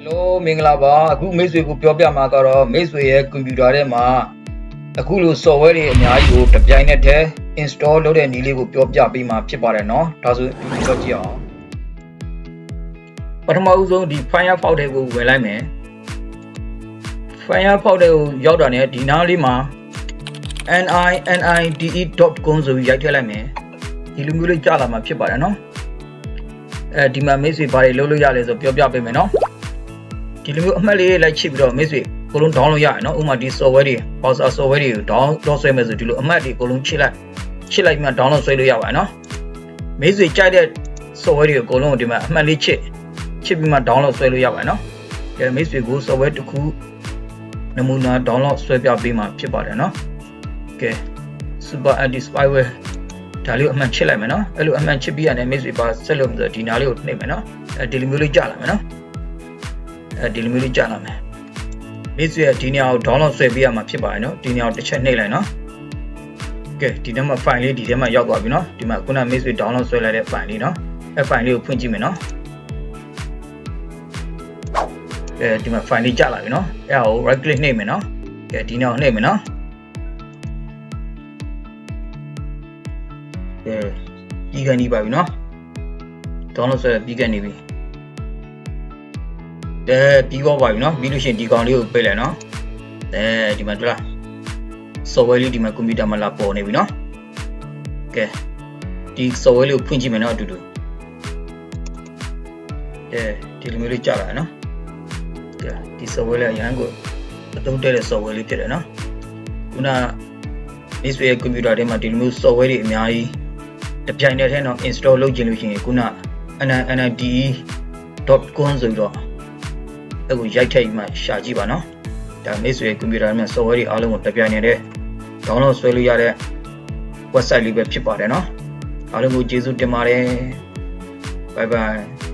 ဟယ်လိုမင်္ဂလာပါအခုမိတ်ဆွေကိုပြောပြမှာကတော့မိတ်ဆွေရဲ့ကွန်ပျူတာထဲမှာအခုလို software တွေအများကြီးကိုတစ်ပြိုင်နက်တည်း install လုပ်တဲ့နည်းလေးကိုပြောပြပေးမှာဖြစ်ပါတယ်เนาะဒါဆိုဒီလိုကြည့်အောင်ပထမဦးဆုံးဒီ Firefox တွေကိုဝင်လိုက်မယ် Firefox တွေကိုရောက်တာနဲ့ဒီနားလေးမှာ ninide.com ဆိုပြီးရိုက်ထည့်လိုက်မယ်ဒီလိုမျိုးလေးကြာလာမှာဖြစ်ပါတယ်เนาะအဲဒီမှာမိတ်ဆွေဘာတွေလုပ်လို့ရလဲဆိုပြောပြပေးမယ်เนาะ ဒီလိုမျိုးအမှတ်လေးတွေလိုက်ချစ်ပြီးတော့မိတ်ဆွေအကုန်လုံး download ရရနော်ဥပမာဒီ software တွေ browser software တွေကို download ဆွဲမယ်ဆိုဒီလိုအမှတ်တွေအကုန်လုံးချစ်လိုက်ချစ်လိုက်ပြီးမှ download ဆွဲလို့ရပါတယ်နော်မိတ်ဆွေကြိုက်တဲ့ software တွေကိုအကုန်လုံးဒီမှာအမှတ်လေးချစ်ချစ်ပြီးမှ download ဆွဲလို့ရပါတယ်နော်ကဲမိတ်ဆွေကို software တစ်ခုနမူနာ download ဆွဲပြပေးမှဖြစ်ပါတယ်နော်ကဲ super anti spyware ဒါလေးကိုအမှန်ချစ်လိုက်မယ်နော်အဲ့လိုအမှန်ချစ်ပြီးရတယ်မိတ်ဆွေပါဆက်လို့ဆိုဒီနားလေးကိုနှိပ်မယ်နော်အဲဒီလိုမျိုးလေးကြာလာမယ်နော် အဲဒီလိုမျိုးလေးကြာလာမယ်မိတ်ဆွေကဒီနေရာကို download ဆွဲပေးရမှာဖြစ်ပါတယ်နော်ဒီနေရာကိုတစ်ချက်နှိပ်လိုက်နော်ကဲဒီထဲမှာ file လေးဒီထဲမှာရောက်သွားပြီနော်ဒီမှာခုနမိတ်ဆွေ download ဆွဲလိုက်တဲ့ file လေးနော်အဲ file လေးကိုဖွင့်ကြည့်မယ်နော်အဲဒီမှာ file လေးကြာလာပြီနော်အဲဒါကို right click နှိပ်မယ်နော်ကဲဒီနေရာကိုနှိပ်မယ်နော်ကဲပြီးကနေပါပြီနော် download ဆွဲပြီးကနေပြီ အဲပြီးတော့ပါပြီနော်ပြီးလို့ရှိရင်ဒီကောင်လေးကိုပြေးလိုက်နော်အဲဒီမှာတွေ့လား software လေးဒီမှာ computer မှာလာပေါ်နေပြီနော်ကဲဒီ software လေးကိုဖွင့်ကြည့်မယ်နော်အတူတူအဲဒီလိုမျိုးလေးကြာလာနော်ကဲဒီ software လေးအရန်ကိုအသုံးတည့်တဲ့ software လေးဖြစ်တယ်နော်ခုန Mixway ရဲ့ computer ထဲမှာဒီလိုမျိုး software တွေအများကြီးတစ်ပြိုင်တည်းထဲတော့ install လုပ်ကြည့်လို့ရှိရင်ခုန nndde.com ဆိုပြီးတော့ အခုရိုက်ထည့်ပြီးမှရှာကြည့်ပါနော်ဒါမိတ်ဆွေကွန်ပျူတာနဲ့ software တွေအားလုံးကိုတပြိုင်တည်း download ဆွဲလို့ရတဲ့ website လေးပဲဖြစ်ပါတယ်နော်အားလုံးကိုကျေးဇူးတင်ပါတယ် bye bye